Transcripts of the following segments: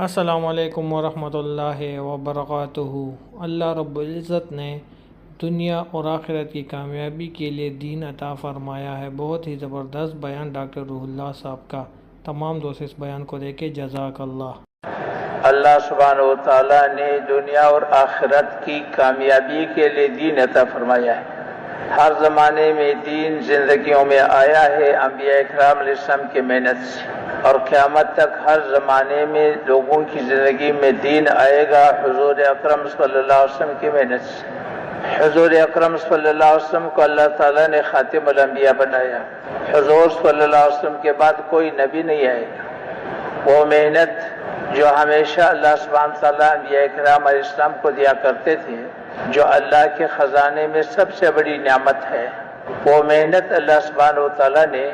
السلام علیکم ورحمۃ اللہ وبرکاتہ۔ اللہ رب العزت نے دنیا اور آخرت کی کامیابی کے لیے دین عطا فرمایا ہے۔ بہت ہی زبردست بیان ڈاکٹر روح اللہ صاحب کا۔ تمام دوست اس بیان کو دیکھے جزاک اللہ۔ اللہ سبحانہ و تعالیٰ نے دنیا اور آخرت کی کامیابی کے لیے دین عطا فرمایا ہے۔ ہر زمانے میں دین زندگیوں میں آیا ہے۔ انبیاء اکرام علیہ السلام کی محنت سے۔ اور قیامت تک ہر زمانے میں لوگوں کی زندگی میں دین آئے گا۔ حضور اکرم صلی اللہ علیہ وسلم کی محنت سے۔ حضور اکرم صلی اللہ علیہ وسلم کو اللہ تعالیٰ نے خاتم الانبیاء بنایا۔ حضور صلی اللہ علیہ وسلم کے بعد کوئی نبی نہیں آئے گا۔ وہ محنت جو ہمیشہ اللہ سبحانہ تعالیٰ انبیاء اکرام علیہ السلام کو دیا کرتے تھے، جو اللہ کے خزانے میں سب سے بڑی نعمت ہے۔ وہ محنت اللہ سبحانہ و تعالیٰ نے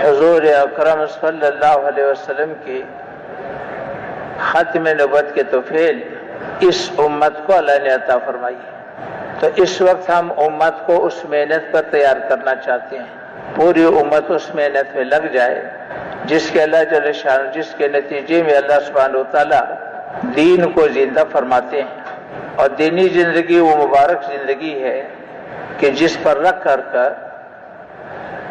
حضور اکرم صلی اللہ علیہ وسلم کی ختم نبت کے توفیل اس امت کو اللہ نے عطا فرمائی تو اس وقت ہم امت کو اس محنت پر تیار کرنا چاہتے ہیں۔ پوری امت اس محنت میں لگ جائے جس کے اللہ جل شان جس کے نتیجے میں اللہ سبحانہ و تعالیٰ دین کو زندہ فرماتے ہیں۔ اور دینی زندگی وہ مبارک زندگی ہے کہ جس پر رکھ کر کر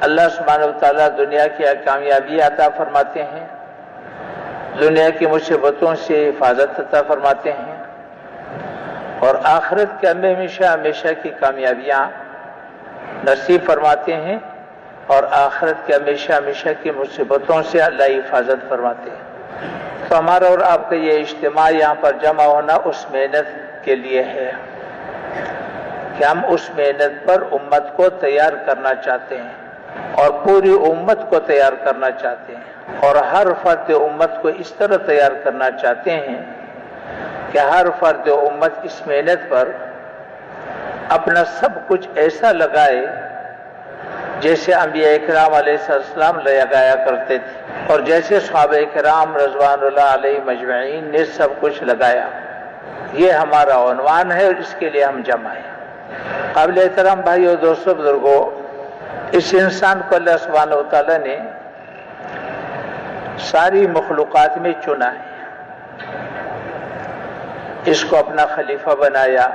اللہ سبحانہ و تعالیٰ دنیا کی کامیابی عطا فرماتے ہیں۔ دنیا کی مصیبتوں سے حفاظت عطا فرماتے ہیں۔ اور آخرت کے اندر ہمیشہ ہمیشہ کی کامیابیاں نصیب فرماتے ہیں۔ اور آخرت کے ہمیشہ ہمیشہ کی مصیبتوں سے اللہ حفاظت فرماتے ہیں۔ تو ہمارا اور آپ کا یہ اجتماع یہاں پر جمع ہونا اس محنت کے لیے ہے کہ ہم اس محنت پر امت کو تیار کرنا چاہتے ہیں۔ اور پوری امت کو تیار کرنا چاہتے ہیں اور ہر فرد امت کو اس طرح تیار کرنا چاہتے ہیں کہ ہر فرد امت اس محنت پر اپنا سب کچھ ایسا لگائے جیسے انبیاء اکرام علیہ السلام لگایا کرتے تھے اور جیسے صحابہ اکرام رضوان اللہ علیہ مجمعین نے سب کچھ لگایا۔ یہ ہمارا عنوان ہے اور اس کے لیے ہم جمع ہیں۔ قابل احترام بھائی اور دوستوں بزرگوں اس انسان کو اللہ سبحانہ و تعالیٰ نے ساری مخلوقات میں چنا ہے۔ اس کو اپنا خلیفہ بنایا،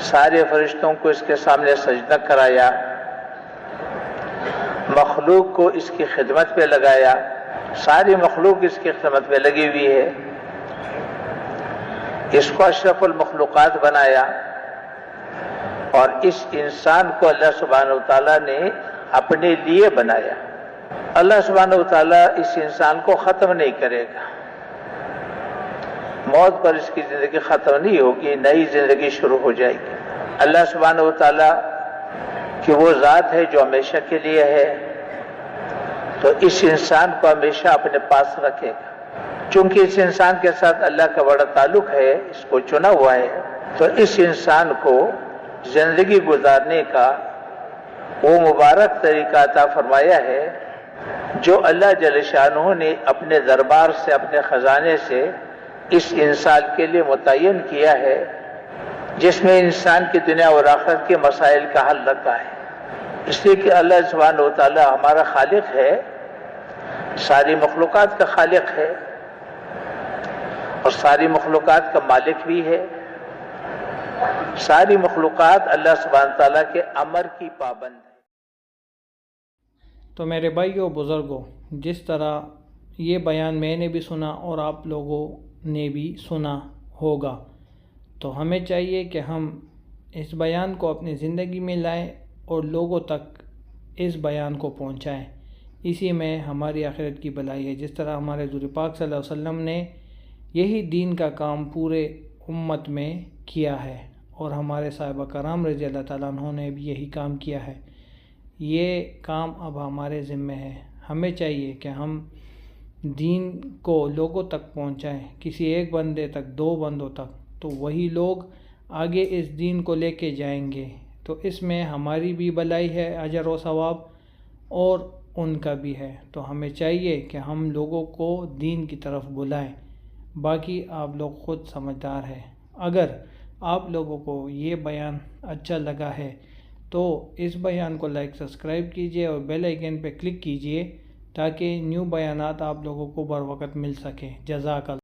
سارے فرشتوں کو اس کے سامنے سجدہ کرایا، مخلوق کو اس کی خدمت پہ لگایا، ساری مخلوق اس کی خدمت پہ لگی ہوئی ہے۔ اس کو اشرف المخلوقات بنایا۔ اور اس انسان کو اللہ سبحانہ و تعالیٰ نے اپنے لیے بنایا۔ اللہ سبحانہ و تعالیٰ اس انسان کو ختم نہیں کرے گا۔ موت پر اس کی زندگی ختم نہیں ہوگی، نئی زندگی شروع ہو جائے گی۔ اللہ سبحانہ و تعالیٰ کی وہ ذات ہے جو ہمیشہ کے لیے ہے۔ تو اس انسان کو ہمیشہ اپنے پاس رکھے گا۔ چونکہ اس انسان کے ساتھ اللہ کا بڑا تعلق ہے، اس کو چنا ہوا ہے، تو اس انسان کو زندگی گزارنے کا وہ مبارک طریقہ عطا فرمایا ہے جو اللہ جل شاہ نے اپنے دربار سے، اپنے خزانے سے اس انسان کے لیے متعین کیا ہے، جس میں انسان کی دنیا اور آخرت کے مسائل کا حل رکھا ہے۔ اس لیے کہ اللہ سبحانہ و تعالیٰ ہمارا خالق ہے، ساری مخلوقات کا خالق ہے اور ساری مخلوقات کا مالک بھی ہے۔ ساری مخلوقات اللہ سبحانہ تعالیٰ کے امر کی پابند ہے تو میرے بھائیوں بزرگوں جس طرح یہ بیان میں نے بھی سنا اور آپ لوگوں نے بھی سنا ہوگا، تو ہمیں چاہیے کہ ہم اس بیان کو اپنی زندگی میں لائیں اور لوگوں تک اس بیان کو پہنچائیں۔ اسی میں ہماری آخرت کی بلائی ہے۔ جس طرح ہمارے حضور پاک صلی اللہ علیہ وسلم نے یہی دین کا کام پورے امت میں کیا ہے۔ اور ہمارے صاحبہ کرام رضی اللہ تعالیٰ عنہ نے بھی یہی کام کیا ہے۔ یہ کام اب ہمارے ذمے ہے۔ ہمیں چاہیے کہ ہم دین کو لوگوں تک پہنچائیں۔ کسی ایک بندے تک، دو بندوں تک۔ تو وہی لوگ آگے اس دین کو لے کے جائیں گے۔ تو اس میں ہماری بھی بلائی ہے، اجر و ثواب اور ان کا بھی ہے۔ تو ہمیں چاہیے کہ ہم لوگوں کو دین کی طرف بلائیں۔ باقی آپ لوگ خود سمجھدار ہیں۔ اگر آپ لوگوں کو یہ بیان اچھا لگا ہے تو اس بیان کو لائک، سبسکرائب کیجیے اور بیل آئیکن پہ کلک کیجیے تاکہ نیو بیانات آپ لوگوں کو بر وقت مل سکیں۔ جزاک اللہ۔